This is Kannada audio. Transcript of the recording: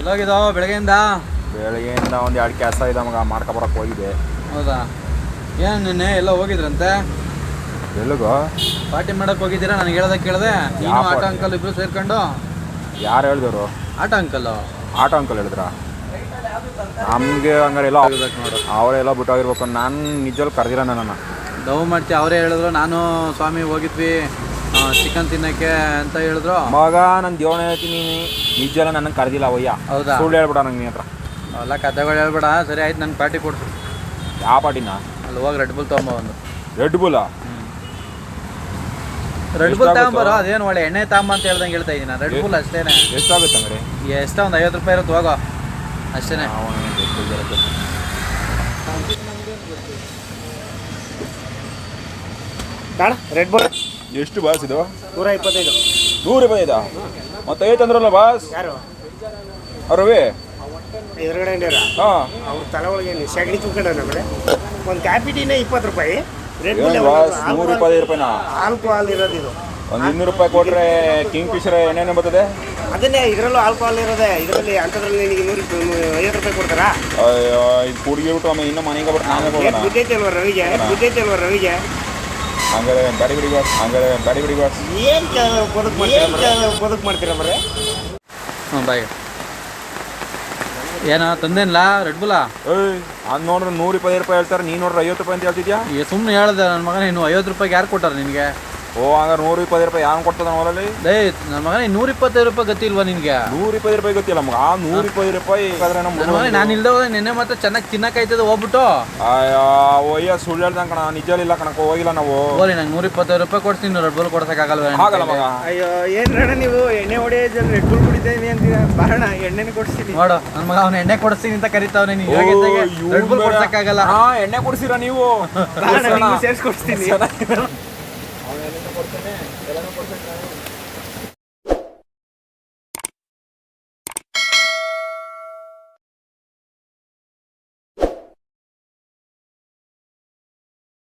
ಎಲ್ಲೋಗಿದ್ದಾವ ಬೆಳಗ್ಗೆಯಿಂದ? ಬೆಳಗ್ಗೆಯಿಂದ ಒಂದು ಎರಡು ಕೆಲಸ ಇದೆ ಮಗ ಮಾಡ್ಕೊಬರಕ್ಕೆ ಹೋಗಿದೆ. ಹೌದಾ? ಏನು ನಿನ್ನೆ ಎಲ್ಲ ಹೋಗಿದ್ರಂತೆ? ಎಲ್ಲಿಗೋ ಪಾರ್ಟಿ ಮಾಡಕ್ ಹೋಗಿದ್ದೀರಾ? ನನಗೆ ಹೇಳ್ದೆ ಕೇಳ್ದೆ. ನೀನು ಯಾವ ಆಟ party? ಅಂಕಲ್ ಇಬ್ರು ಸೇರ್ಕೊಂಡು? ಯಾರು ಹೇಳಿದವರು ಆಟೋ ಅಂಕಲ್. ಆಟೋ ಅಂಕಲ್ ಹೇಳಿದ್ರ? ನಮಗೆ ಹಂಗಾರೆ ಎಲ್ಲ ನೋಡು ಅವರೆಲ್ಲ ಬಿಟ್ಟೋಗಿರ್ಬೇಕು. ನಾನು ನಿಜವಲ್ಲಿ ಕರೆದಿಲ್ಲ ನನ್ನ. ಡವ್ ಮಾಡ್ತಿ ಅವರೇ ಹೇಳಿದ್ರು ನಾನು ಸ್ವಾಮಿ ಹೋಗಿದ್ವಿ ಚಿಕನ್ ತಿನ್ನಕ್ಕೆ ಅಂತ ಹೇಳಿದ್ರು. ಮಗ ನಾನು ದೇವಣ ಹೇಳ್ತೀನಿ. ನಿಜಲ್ಲ ನನಗೆ ಕರೆದಿಲ್ಲ ಅವಯ್ಯ ಹೌದಾ? ಸುಳ್ಳು ಹೇಳ್ಬಿಡ ನಂಗೆ ನೀನು ಹತ್ರ. ಅವೆಲ್ಲ ಕಥೆಗಳು ಹೇಳ್ಬೇಡ. ಸರಿ ಆಯ್ತು ನನ್ನ ಪಾರ್ಟಿ ಕೊಡ್ಸು. ಯಾವ ಪಾರ್ಟಿನ ಅಲ್ಲಿ ಹೋಗಿ ರೆಡ್ ಬುಲ್ ತೊಗೊಂಬ ಒಂದು. ರೆಡ್ ಬುಲ್ಲ ರೆಡ್ ಬುಲ್? ತಗೊಂಬರೋ ಅದೇನು ಒಳ್ಳೆ ಎಣ್ಣೆ ತಾಂಬ ಅಂತ ಹೇಳ್ದಂಗೆ ಹೇಳ್ತಾ ಇದ್ದೀನಿ ರೆಡ್ ಬುಲ್ ಅಷ್ಟೇನೆ. ಎಷ್ಟಾಗುತ್ತೆ ಹಂಗಾರೆ ಎಷ್ಟೋ ಒಂದು ಐವತ್ತು ರೂಪಾಯಿ ಇರುತ್ತೆ ಹೋಗೋ. ಅಷ್ಟೇನೆ. ಕಾಣ ರೆಡ್ ಬುಲ್ ಎಷ್ಟು ಬಾಸ್ ಇದು ನೂರ ಇಪ್ಪತ್ತೈದು. ನೂರು ಇಪ್ಪತ್ತೈದಾ? ಮತ್ತೆ ಐತೆ ಅಂದ್ರಲ್ಲ ಬಾಸ್ ಯಾರು? ರವಿ ಎದುರುಗಡೆ ಹಾಂ. ಅವ್ರ ತಲೆ ಒಳಗೆ ಸಗಣಿ ತುಂಬ್ಕೊಂಡ ನಮ್ಮನೆ ಒಂದು ಕಾಫಿ ಟೀನೇ ಇಪ್ಪತ್ತು ರೂಪಾಯಿ. ರೆಡ್ ಏನು ಬಾಸ್ ನೂರ ಇಪ್ಪತ್ತೈದು ರೂಪಾಯಿನಾ? ಆಲ್ಕೋಹಾಲ್ ಇರೋದು ಇದು. ಒಂದು ಇನ್ನೂರು ರೂಪಾಯಿ ಕೊಟ್ಟರೆ ಕಿಂಗ್ ಫಿಶರ್ ಏನೇನು ಬರ್ತದೆ? ಅದನ್ನೇ ಇದರಲ್ಲೂ ಆಲ್ಕೋಹಾಲ್ ಇರೋದೆ. ಇದರಲ್ಲಿ ಅಂಥದ್ರಲ್ಲಿ ನಿನಗೆ ನೂರು ಐವತ್ತು ರೂಪಾಯಿ ಕೊಡ್ತಾರಾ? ಅಯ್ಯೋ, ಇದು ಕುಡಿಗಿಬಿಟ್ಟು ಆಮೇಲೆ ಇನ್ನೂ ಮನೆಗೆ ಬಿಟ್ಟು ನಾನೇ ಏನ್ ಹೋಗೋಣ. ಬಿದ್ದೈತೆ ಅಲ್ವ ರವಿಗೆ ಬಿದ್ದೈತೆ ಅಲ್ವ ರವಿಗೆ. ಹಂಗಾರೆ ಗಾಡಿ ಬಿಡಿ ಬಾಸ್ ಹಂಗಾರೆ ಗಾಡಿ ಬಿಡಿ ಬಾಸ್ ಏನು ಬದುಕು ಮಾಡ್ತೀರಾ ಬದುಕು ಮಾಡ್ತೀರಾ ಮರೆ ಹ್ಞೂ ಬಾಯ್. ಏನ ತಂದೇನಿಲ್ಲ ರೆಡ್ ಬುಲ್ಲ ಏಯ್ ಅದು ನೋಡ್ರೆ ನೂರ ಇಪ್ಪತ್ತೈದು ರೂಪಾಯಿ ಹೇಳ್ತಾರೆ ನೀನು ನೋಡ್ರಿ ಐವತ್ತು ರೂಪಾಯಿ ಅಂತ ಹೇಳ್ತಿದ್ಯಾ? ಸುಮ್ನೆ ಸುಮ್ಮನೆ ಹೇಳ್ದೆ ನನ್ನ ಮಗನ ಇನ್ನು ಐವತ್ತು ರೂಪಾಯಿಗೆ ಯಾರು ಕೊಟ್ಟಾರ ನಿನಗೆ? ಓ ಹಂಗಾರೆ ನೂರ ಇಪ್ಪತ್ತೈದು ರೂಪಾಯಿ ಯಾರು ಕೊಡ್ತದ ಅವರಲ್ಲಿ ಡೇ ನನ್ನ ಮಗನ ನೂರ ಇಪ್ಪತ್ತೈದು ರೂಪಾಯಿ ಗತಿ ಇಲ್ವಾ ನಿನಗೆ? ನೂರ ಇಪ್ಪತ್ತೈದು ರೂಪಾಯಿ ಗೊತ್ತಿಲ್ಲ ಮಗ. ಆ ನೂರ ಇಪ್ಪತ್ತೈದು ರೂಪಾಯಿ ಬೇಕಾದ್ರೆ ನಮ್ಮ ನನ್ನ ಮಗನ ನಾನು ಇಲ್ದೆ ಹೋದ್ರೆ ನಿನ್ನೆ ಮತ್ತೆ ಚೆನ್ನಾಗಿ ತಿನ್ನಕ್ಕಾಯ್ತದೆ ಹೋಗ್ಬಿಟ್ಟು. ಅಯ್ಯೋ ಒಯ್ಯ ಸುಳ್ಳು ಹೇಳ್ದಂಗೆ ಕಣ ನಿಜ ಇಲ್ಲ ಕಣಕ್ಕೆ ಹೋಗಿಲ್ಲ ನಾವು. ಹೋಗ್ಲಿ ನಂಗೆ ನೂರ ಇಪ್ಪತ್ತೈದು ರೂಪಾಯಿ ಕೊಡ್ತೀನಿ ರೆಡ್ ಬುಲ್ ಕೊಡ್ಸಕ್ಕಾಗಲ್ವ ಆಗಲ್ಲ ಮಗ. ಅಯ್ಯೋ ಏನ್ರಣ್ಣ ರಣ ನೀವು? ಎಣ್ಣೆ ಹೊಡೆಯೋ ಜನ ರೆಡ್ ಬುಲ್ ಕುಡಿತೀನಿ ಅಂತೀರಾ ಬಾರಣ ಎಣ್ಣೆನ ಕೊಡಿಸ್ತೀನಿ. ನೋಡು ನನ್ನ ಮಗ ಅವ್ನ ಎಣ್ಣೆ ಕೊಡಿಸ್ತೀನಿ ಅಂತ ಕರಿತಾವನೆ ನೀವು ರೆಡ್ ಬಲ್ ಬುಲ್ ಆಗಲ್ಲ. ಕೊಡ್ಸಕ್ಕಾಗಲ್ಲ ಹಾ ಎಣ್ಣೆ ಕೊಡ್ಸಿರ ನೀವು. ಬಾರಣ ಸೇರಿಸ್ಕೊಡ್ತೀನಿ